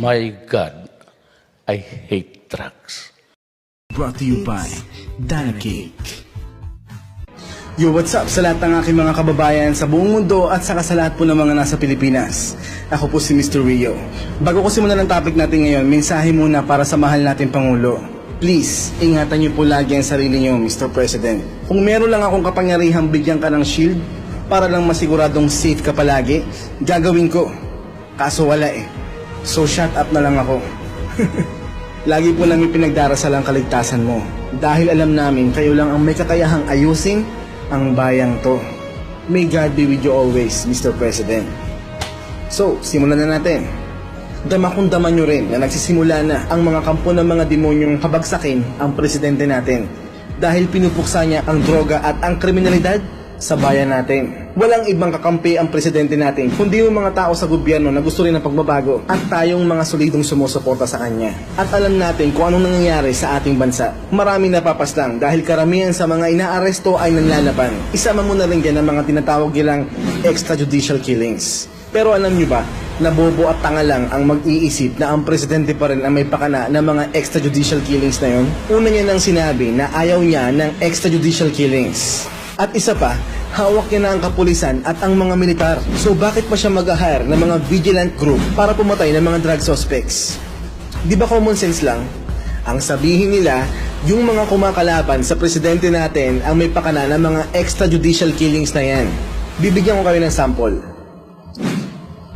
My God, I hate drugs. Brought to you by Dana Cake. Yo, what's up sa lahat ng aking mga kababayan sa buong mundo at saka sa lahat po ng mga nasa Pilipinas. Ako po si Mr. Rio. Bago ko simulan ang topic natin ngayon, mensahe muna para sa mahal natin Pangulo. Please, ingatan niyo po lagi ang sarili niyo, Mr. President. Kung meron lang akong kapangyarihang bigyan ka ng shield para lang masiguradong safe ka palagi, gagawin ko. Kaso wala eh. So shut up na lang ako. Lagi po namin pinagdarasal ang kaligtasan mo dahil alam namin kayo lang ang may kakayahang ayusin ang bayang to. May God be with you always, Mr. President. So, simulan na natin. Dama kung dama nyo rin na nagsisimula na ang mga kampo ng mga demonyong kabagsakin ang presidente natin dahil pinupuksa niya ang droga at ang kriminalidad sa bayan natin. Walang ibang kakampi ang presidente natin, kundi yung mga tao sa gobyerno na gusto rin ng pagbabago at tayong mga solidong sumusuporta sa kanya. At alam natin kung anong nangyayari sa ating bansa. Maraming napapaslang dahil karamihan sa mga inaaresto ay nanlalaban. Isama mo na rin dyan ang mga tinatawag nilang extrajudicial killings. Pero alam nyo ba, nabobo at tanga lang ang mag-iisip na ang presidente pa rin ang may pakana ng mga extrajudicial killings na yon? Una niya nang sinabi na ayaw niya ng extrajudicial killings. At isa pa, hawak niya na ang kapulisan at ang mga militar. So bakit pa siya mag-hire ng mga vigilant group para pumatay ng mga drug suspects? Di ba common sense lang? Ang sabihin nila, yung mga kumakalaban sa presidente natin ang may pakana ng mga extrajudicial killings na yan. Bibigyan ko kayo ng sample.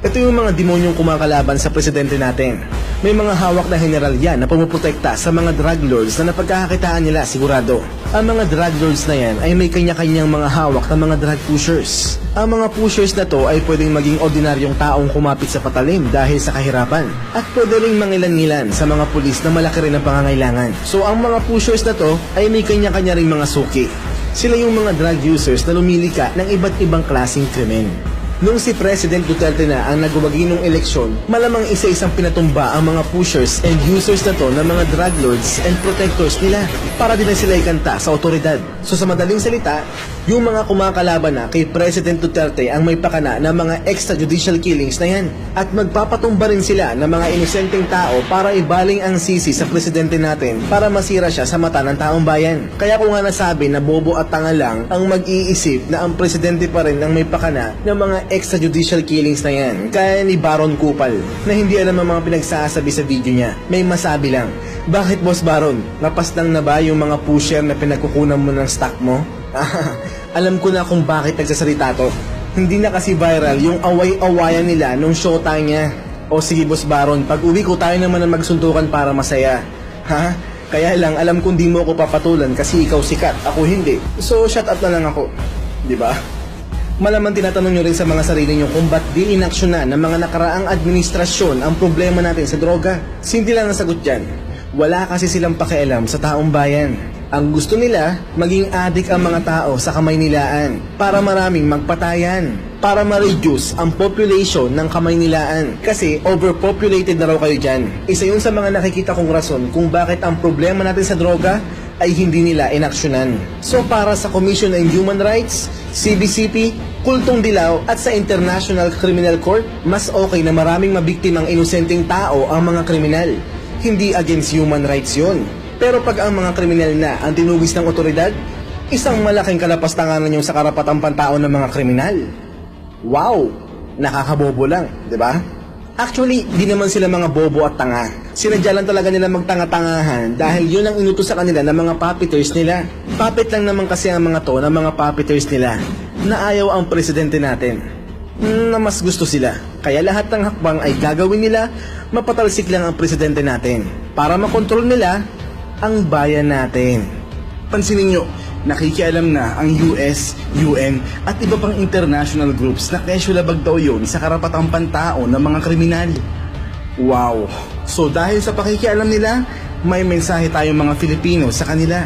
Ito yung mga demonyong kumakalaban sa presidente natin. May mga hawak na general yan na pumuprotekta sa mga drug lords na napagkakakitaan nila sigurado. Ang mga drug lords na yan ay may kanya-kanyang mga hawak na mga drug pushers. Ang mga pushers na to ay pwedeng maging ordinaryong taong kumapit sa patalim dahil sa kahirapan. At pwede ring mangilan-ngilan sa mga pulis na malaki rin ang pangangailangan. So ang mga pushers na to ay may kanya-kanya ring mga suki. Sila yung mga drug users na lumilika ng iba't ibang klaseng krimen. Nung si President Duterte na ang nagwagi ng eleksyon, malamang isa-isang pinatumba ang mga pushers and users na to ng mga drug lords and protectors nila para din na sila ikanta sa otoridad. So sa madaling salita, yung mga kumakalaban na kay President Duterte ang may pakana ng mga extrajudicial killings na yan. At magpapatumba rin sila ng mga inosenteng tao para ibaling ang sisi sa presidente natin para masira siya sa mata ng taong bayan. Kaya ko nga nasabi na bobo at tanga lang ang mag-iisip na ang presidente pa rin ang may pakana ng mga extrajudicial killings na yan. Kaya ni Baron Kupal na hindi alam ang mga pinagsasabi sa video niya. May masabi lang. Bakit Boss Baron? Napaslang na ba yung mga pusher na pinagkukunan mo ng stock mo? alam ko na kung bakit nagsasalita to. Hindi na kasi viral yung away-awayan nila nung showtime niya. O sige Boss Baron, pag uwi ko tayo naman ang magsuntukan para masaya. Ha? Kaya lang, alam kong di mo ako papatulan kasi ikaw sikat, ako hindi. So, shut up na lang ako. Ba? Malaman tinatanong nyo rin sa mga sarili nyo kung ba't di inaksyonan ng mga nakaraang administrasyon ang problema natin sa droga. Simple lang ang sagot dyan. Wala kasi silang pakialam sa taong bayan. Ang gusto nila, maging adik ang mga tao sa kamay nilaan para maraming magpatayan. Para ma-reduce ang population ng kamay nilaan. Kasi overpopulated na raw kayo dyan. Isa yun sa mga nakikita kong rason kung bakit ang problema natin sa droga ay hindi nila inaksyonan. So para sa Commission on Human Rights, CBCP, Kultong Dilaw at sa International Criminal Court, mas okay na maraming mabiktimang inosenteng tao ang mga kriminal. Hindi against human rights yon. Pero pag ang mga kriminal na ang tinugis ng otoridad, isang malaking kalapastanganan yung sa karapatang pantao ng mga kriminal. Wow! Nakakabobo lang, di ba? Actually, di naman sila mga bobo at tanga. Sinadya lang talaga nila magtanga-tangahan dahil yun ang inutos sa kanila ng mga puppeteers nila. Puppet lang naman kasi ang mga to ng mga puppeteers nila na ayaw ang presidente natin. Na mas gusto sila. Kaya lahat ng hakbang ay gagawin nila, mapatalsik lang ang presidente natin para makontrol nila ang bayan natin. Pansinin nyo, nakikialam na ang US, UN at iba pang international groups na kesyolabag daw yun sa karapatang pantao ng mga kriminal. Wow! So dahil sa pakikialam nila, may mensahe tayong mga Filipino sa kanila.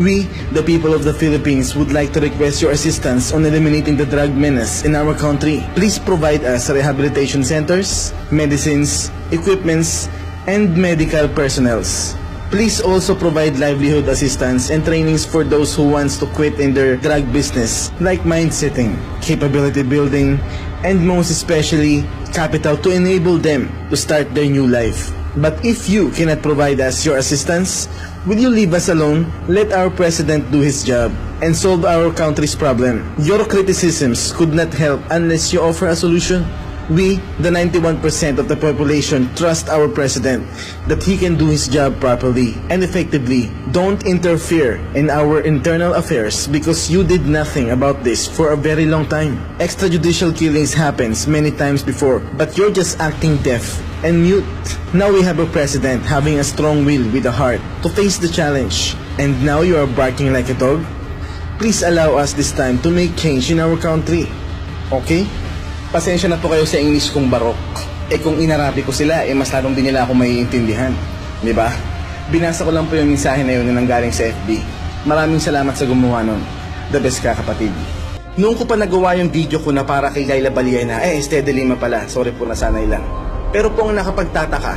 We, the people of the Philippines, would like to request your assistance on eliminating the drug menace in our country. Please provide us rehabilitation centers, medicines, equipments, and medical personnels. Please also provide livelihood assistance and trainings for those who wants to quit in their drug business, like mind setting, capability building, and most especially, capital to enable them to start their new life. But if you cannot provide us your assistance, will you leave us alone? Let our president do his job and solve our country's problem. Your criticisms could not help unless you offer a solution. We, the 91% of the population, trust our president that he can do his job properly and effectively. Don't interfere in our internal affairs because you did nothing about this for a very long time. Extrajudicial killings happens many times before, but you're just acting deaf and mute. Now we have a president having a strong will with a heart to face the challenge. And now you are barking like a dog? Please allow us this time to make change in our country. Okay? Pasensya na po kayo sa English kong barok. Eh kung inarabi ko sila, eh mas lalong din nila ako maiintindihan. Di ba? Binasa ko lang po yung mensahe na yun na nanggaling sa FB. Maraming salamat sa gumawa nun. The best ka kapatid. Noong ko pa nagawa yung video ko na para kay Laila Baliena, eh, Este de Lima pala. Sorry po, nasanay lang. Pero po ang nakapagtataka,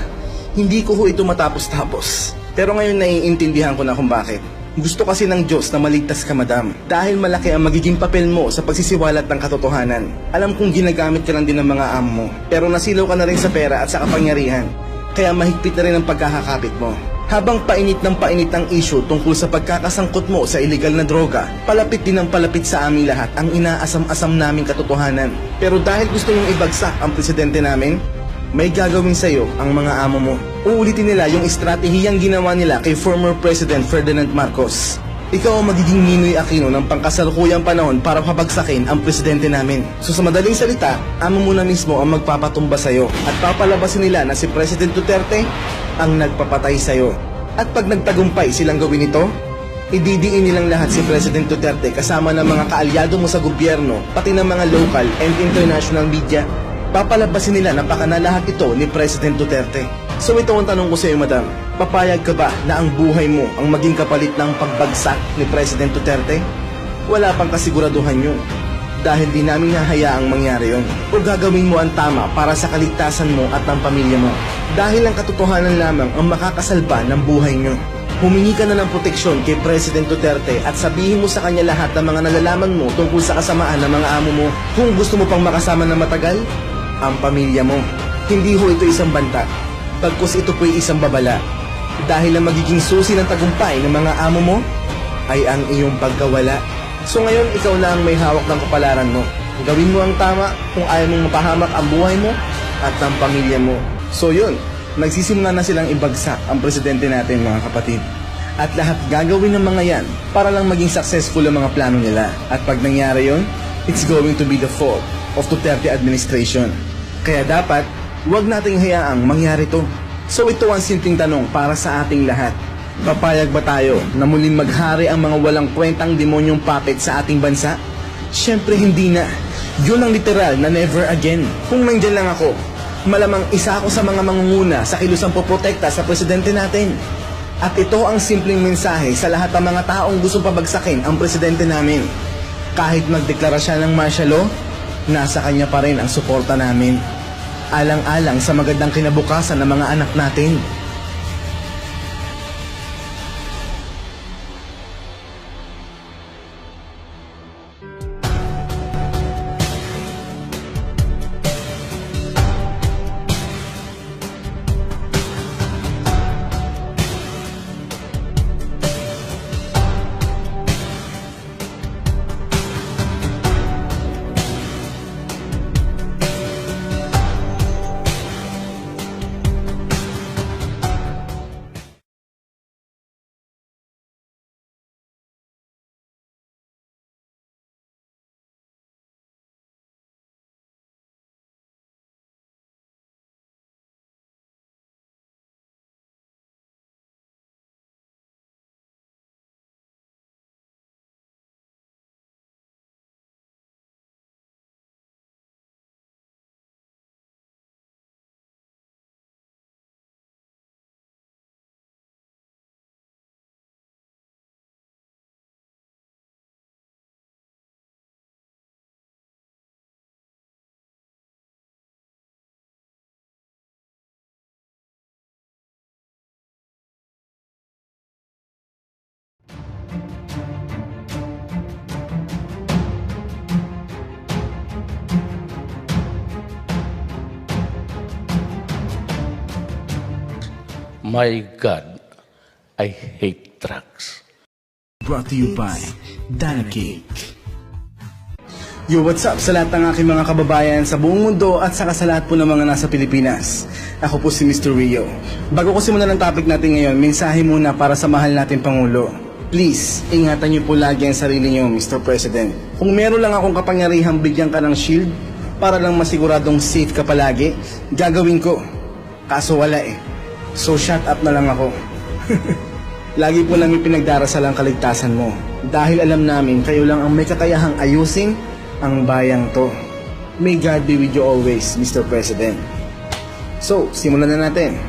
hindi ko ho ito matapos-tapos. Pero ngayon naiintindihan ko na kung bakit. Gusto kasi ng Diyos na maligtas ka, madam. Dahil malaki ang magiging papel mo sa pagsisiwalat ng katotohanan. Alam kong ginagamit ka lang din ng mga amo mo. Pero nasilaw ka na rin sa pera at sa kapangyarihan. Kaya mahigpit na rin ang pagkakakapit mo. Habang painit ng painit ang issue tungkol sa pagkakasangkot mo sa illegal na droga, palapit din ang palapit sa aming lahat ang inaasam-asam naming katotohanan. Pero dahil gusto mong ibagsak ang presidente namin, may gagawin sa'yo ang mga amo mo. Uulitin nila yung estratehiyang ginawa nila kay former President Ferdinand Marcos. Ikaw ang magiging Ninoy Aquino ng pangkasalukuyang panahon para pabagsakin ang presidente namin. So sa madaling salita, amo mo na mismo ang magpapatumba sa'yo at papalabasin nila na si President Duterte ang nagpapatay sa'yo. At pag nagtagumpay silang gawin ito, ididiin nilang lahat si President Duterte kasama ng mga kaalyado mo sa gobyerno, pati ng mga local and international media. Papalabasin nila na baka na lahat ito ni President Duterte. So ito ang tanong ko sa iyo, madam. Papayag ka ba na ang buhay mo ang maging kapalit ng pagbagsak ni President Duterte? Wala pang kasiguraduhan yun. Dahil di namin hahayaang mangyari yon. O gagawin mo ang tama para sa kaligtasan mo at ng pamilya mo. Dahil ang katotohanan lamang ang makakasalba ng buhay nyo. Humingi ka na ng proteksyon kay President Duterte at sabihin mo sa kanya lahat ng mga nalalaman mo tungkol sa kasamaan ng mga amo mo. Kung gusto mo pang makasama ng matagal, ang pamilya mo. Hindi ho ito isang banta. Pagkus ito po'y isang babala. Dahil ang magiging susi ng tagumpay ng mga amo mo ay ang iyong pagkawala. So ngayon, ikaw na ang may hawak ng kapalaran mo. Gawin mo ang tama kung ayaw mong mapahamak ang buhay mo at ang pamilya mo. So yun, nagsisimula na silang ibagsak ang presidente natin mga kapatid. At lahat gagawin ng mga yan para lang maging successful ang mga plano nila. At pag nangyari yon, it's going to be the fault of Duterte administration. Kaya dapat, huwag nating hayaang mangyari to. So ito ang simpleng tanong para sa ating lahat. Papayag ba tayo na muling maghari ang mga walang kwentang demonyong puppet sa ating bansa? Siyempre hindi na. Yun ang literal na never again. Kung nandyan lang ako, malamang isa ako sa mga mangunguna sa kilusang poprotekta sa presidente natin. At ito ang simpleng mensahe sa lahat ng mga taong gusto pabagsakin ang presidente namin. Kahit magdeklara siya ng martial law, nasa kanya pa rin ang suporta namin. Alang-alang sa magandang kinabukasan ng mga anak natin. My God, I hate drugs. Brought to you by Dana Cake. Yo, what's up sa lahat ng aking mga kababayan sa buong mundo at saka sa lahat po ng mga nasa Pilipinas. Ako po si Mr. Rio. Bago ko simulan ang topic natin ngayon, mensahe muna para sa mahal nating Pangulo. Please, ingatan niyo po lagi ang sarili niyo, Mr. President. Kung meron lang akong kapangyarihang bigyan ka ng shield para lang masiguradong safe ka palagi, gagawin ko. Kaso wala eh. So shut up na lang ako. Lagi po namin pinagdarasal ang kaligtasan mo. Dahil alam namin kayo lang ang may kakayahang ayusin ang bayang to. May God be with you always, Mr. President. So, simulan na natin.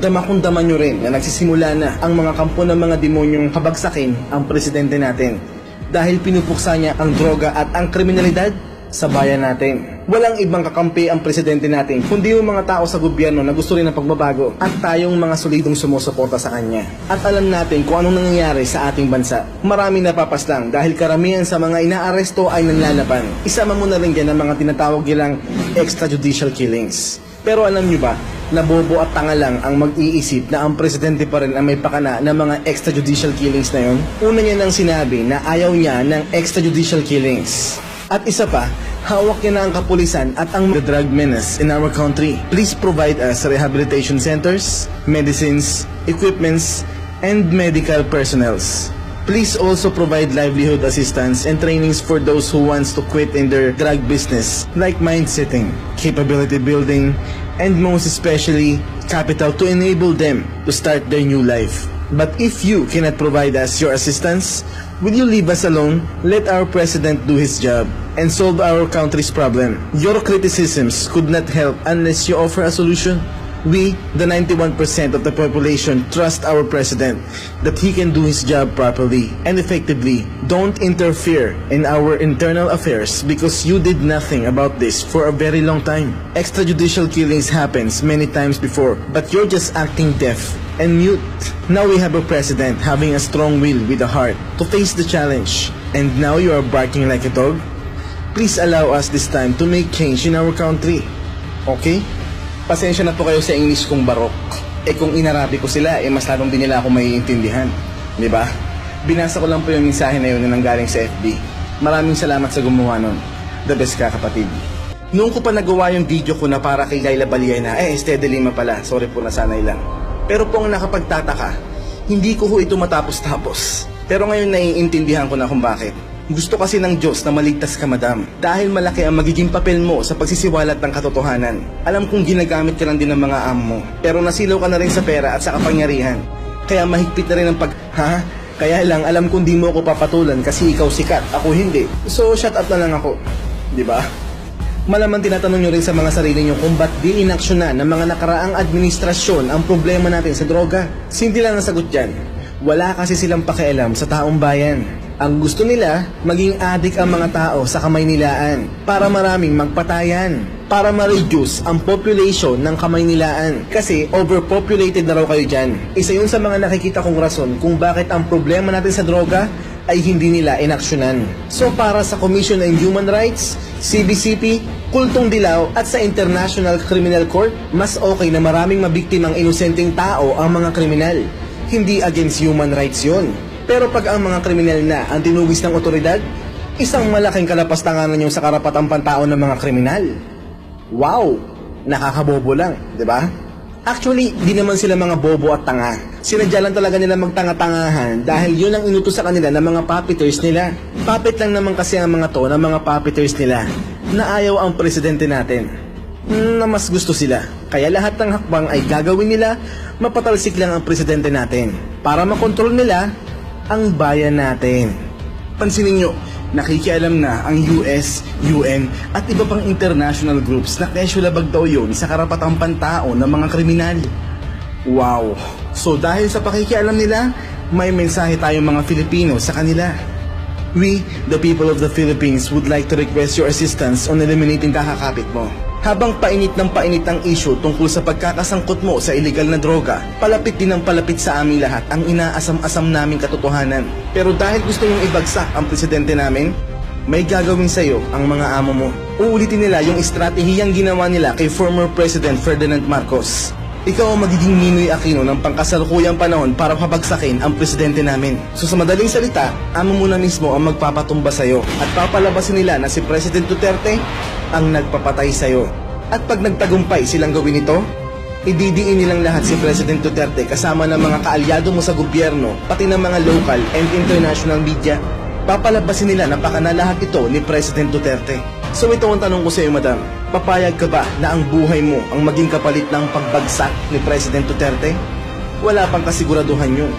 Dama kung dama nyo rin na nagsisimula na ang mga kampo ng mga demonyong kabagsakin ang presidente natin. Dahil pinupuksa niya ang droga at ang kriminalidad sa bayan natin. Walang ibang kakampi ang presidente natin, kundi yung mga tao sa gobyerno na gusto rin ng pagbabago at tayong mga solidong sumusuporta sa kanya. At alam natin kung anong nangyayari sa ating bansa. Maraming napapaslang dahil karamihan sa mga inaaresto ay nanlalaban. Isama mo na rin dyan ang mga tinatawag nilang extrajudicial killings. Pero alam nyo ba, na bobo at tanga lang ang mag-iisip na ang presidente pa rin ang may pakana ng mga extrajudicial killings na yon? Una niya nang sinabi na ayaw niya ng extrajudicial killings. At isa pa, hawak niya na ang kapulisan at ang drug menace in our country. Please provide us rehabilitation centers, medicines, equipments, and medical personnels. Please also provide livelihood assistance and trainings for those who wants to quit in their drug business, like mind setting, capability building, and most especially, capital to enable them to start their new life. But if you cannot provide us your assistance, will you leave us alone? Let our president do his job and solve our country's problem. Your criticisms could not help unless you offer a solution. We, the 91% of the population, trust our president that he can do his job properly and effectively. Don't interfere in our internal affairs because you did nothing about this for a very long time. Extrajudicial killings happens many times before, but you're just acting deaf and mute. Now we have a president having a strong will with a heart to face the challenge. And now you are barking like a dog? Please allow us this time to make change in our country. Okay? Pasensya na po kayo sa English kong barok. Eh kung inarabi ko sila, eh mas lalong din nila ako maiintindihan. Di ba? Binasa ko lang po yung mensahe na yun na nanggaling sa FB. Maraming salamat sa gumawa nun. The best ka kapatid. Noong ko pa nagawa yung video ko na para kay Laila Baliena, eh, Estede Lima pala. Sorry po nasanay lang. Pero po ang nakapagtataka, hindi ko ho ito matapos-tapos. Pero ngayon naiintindihan ko na kung bakit. Gusto kasi ng Diyos na maligtas ka madam dahil malaki ang magiging papel mo sa pagsisiwalat ng katotohanan. Alam kong ginagamit ka lang din ng mga amo mo, pero nasilaw ka na rin sa pera at sa kapangyarihan. Kaya mahigpit na rin ang pag... Ha? Kaya lang alam kong di mo ako papatulan kasi ikaw sikat, ako hindi. So shut up na lang ako. Ba? Malaman tinatanong nyo rin sa mga sarili nyo kung ba't di inaksyonan ng mga nakaraang administrasyon ang problema natin sa droga. Simple lang ang sagot dyan. Wala kasi silang pakialam sa taong bayan. Ang gusto nila, maging adik ang mga tao sa Kamaynilaan para maraming magpatayan. Para ma-reduce ang population ng Kamaynilaan. Kasi overpopulated na raw kayo dyan. Isa yun sa mga nakikita kong rason kung bakit ang problema natin sa droga ay hindi nila inaksyonan. So para sa Commission on Human Rights, CBCP, Kultong Dilaw at sa International Criminal Court, mas okay na maraming mabiktimang inosenteng tao ang mga kriminal. Hindi against human rights yon. Pero pag ang mga kriminal na ang tinugis ng otoridad, isang malaking kalapastanganan yung sa karapatang pantao ng mga kriminal. Wow! Nakakabobo lang, di ba? Actually, di naman sila mga bobo at tanga. Sinadya lang talaga nila magtanga-tangahan dahil yun ang inutos sa kanila ng mga puppeteers nila. Puppet lang naman kasi ang mga to ng mga puppeteers nila na ayaw ang presidente natin na mas gusto sila. Kaya lahat ng hakbang ay gagawin nila, mapatalsik lang ang presidente natin para makontrol nila ang bayan natin. Pansinin nyo, nakikialam na ang US, UN at iba pang international groups na kesyulabag daw yun sa karapatang pantao ng mga kriminal. Wow! So dahil sa pakikialam nila, may mensahe tayong mga Filipino sa kanila. We, the people of the Philippines, would like to request your assistance on eliminating kakakapit mo. Habang painit ng painit ang issue tungkol sa pagkakasangkot mo sa illegal na droga, palapit din ang palapit sa aming lahat ang inaasam-asam naming katotohanan. Pero dahil gusto niyong ibagsak ang presidente namin, may gagawin sa'yo ang mga amo mo. Uulitin nila yung estratehiyang ginawa nila kay former President Ferdinand Marcos. Ikaw ang magiging Ninoy Aquino ng pangkasalukuyang panahon para pabagsakin ang presidente namin. So sa madaling salita, amo mo mismo ang magpapatumba sa'yo at papalabasin nila na si President Duterte ang nagpapatay sa'yo. At pag nagtagumpay silang gawin ito, ididiin nilang lahat si President Duterte kasama ng mga kaalyado mo sa gobyerno, pati ng mga local and international media. Papalabasin nila na pakana lahat ito ni President Duterte. So ito ang tanong ko sa iyo, madam. Papayag ka ba na ang buhay mo ang maging kapalit ng pagbagsak ni President Duterte? Wala pang kasiguraduhan yun.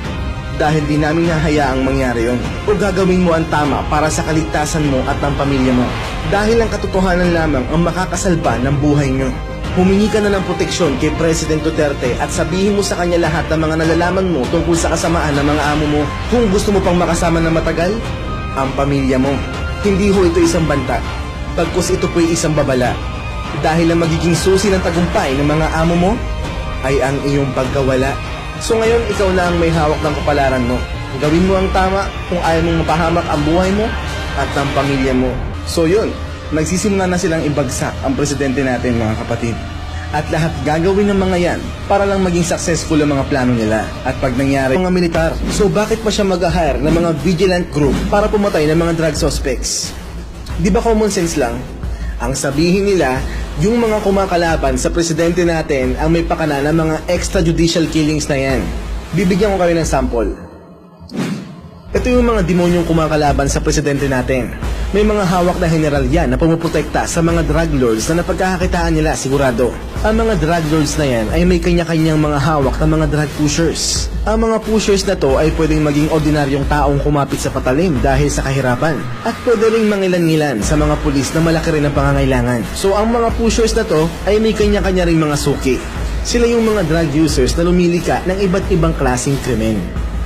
Dahil di namin hahayaang mangyari yon. O gagawin mo ang tama para sa kaligtasan mo at ng pamilya mo. Dahil ang katotohanan lamang ang makakasalba ng buhay nyo. Humingi ka na ng proteksyon kay President Duterte at sabihin mo sa kanya lahat ng mga nalalaman mo tungkol sa kasamaan ng mga amo mo. Kung gusto mo pang makasama ng matagal, ang pamilya mo. Hindi ho ito isang banta. Pagkus ito po'y isang babala. Dahil ang magiging susi ng tagumpay ng mga amo mo ay ang iyong pagkawala. So ngayon, ikaw na ang may hawak ng kapalaran mo. Gawin mo ang tama kung ayaw mong mapahamak ang buhay mo at ang pamilya mo. So yun, nagsisimula na silang ibagsak ang presidente natin mga kapatid. At lahat gagawin ng mga yan para lang maging successful ang mga plano nila. At pag nangyari, mga militar. So bakit pa siya mag-hire ng mga vigilant group para pumatay ng mga drug suspects? Di ba common sense lang? Ang sabihin nila, yung mga kumakalaban sa presidente natin ang may pakana ng mga extrajudicial killings na yan. Bibigyan ko kayo ng sample. Ito yung mga demonyong kumakalaban sa presidente natin. May mga hawak na general yan na pumuprotekta sa mga drug lords na napagkakakitaan nila sigurado. Ang mga drug lords na yan ay may kanya-kanyang mga hawak na mga drug pushers. Ang mga pushers na to ay pwedeng maging ordinaryong taong kumapit sa patalim dahil sa kahirapan. At pwede ring mangilan-ngilan sa mga pulis na malaki rin ang pangangailangan. So ang mga pushers na to ay may kanya-kanya ring mga suki. Sila yung mga drug users na lumilika ng iba't ibang klaseng krimen.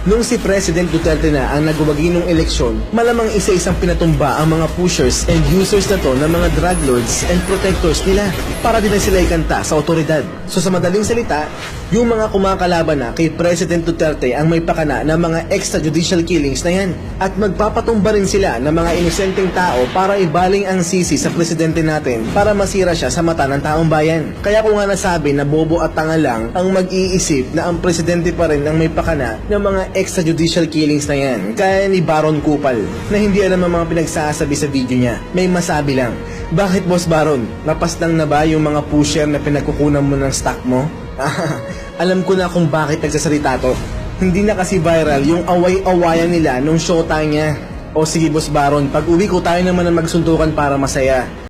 Nung si President Duterte na ang nagwagi ng eleksyon, malamang isa-isang pinatumba ang mga pushers and users na to ng mga drug lords and protectors nila para din na sila ikanta sa otoridad. So sa madaling salita, yung mga kumakalaban na kay President Duterte ang may pakana ng mga extrajudicial killings na yan. At magpapatumba rin sila ng mga inosenteng tao para ibaling ang sisi sa presidente natin para masira siya sa mata ng taong bayan. Kaya ko nga nasabi na bobo at tanga lang ang mag-iisip na ang presidente pa rin ang may pakana ng mga extrajudicial killings na yan. Kaya ni Baron Kupal na hindi alam ang mga pinagsasabi sa video niya. May masabi lang. Bakit Boss Baron? Napaslang na ba yung mga pusher na pinagkukunan mo ng stock mo? alam ko na kung bakit nagsasalita to. Hindi na kasi viral yung away-awayan nila nung showtime niya. O sige Boss Baron, pag uwi ko tayo naman ang magsuntukan para masaya.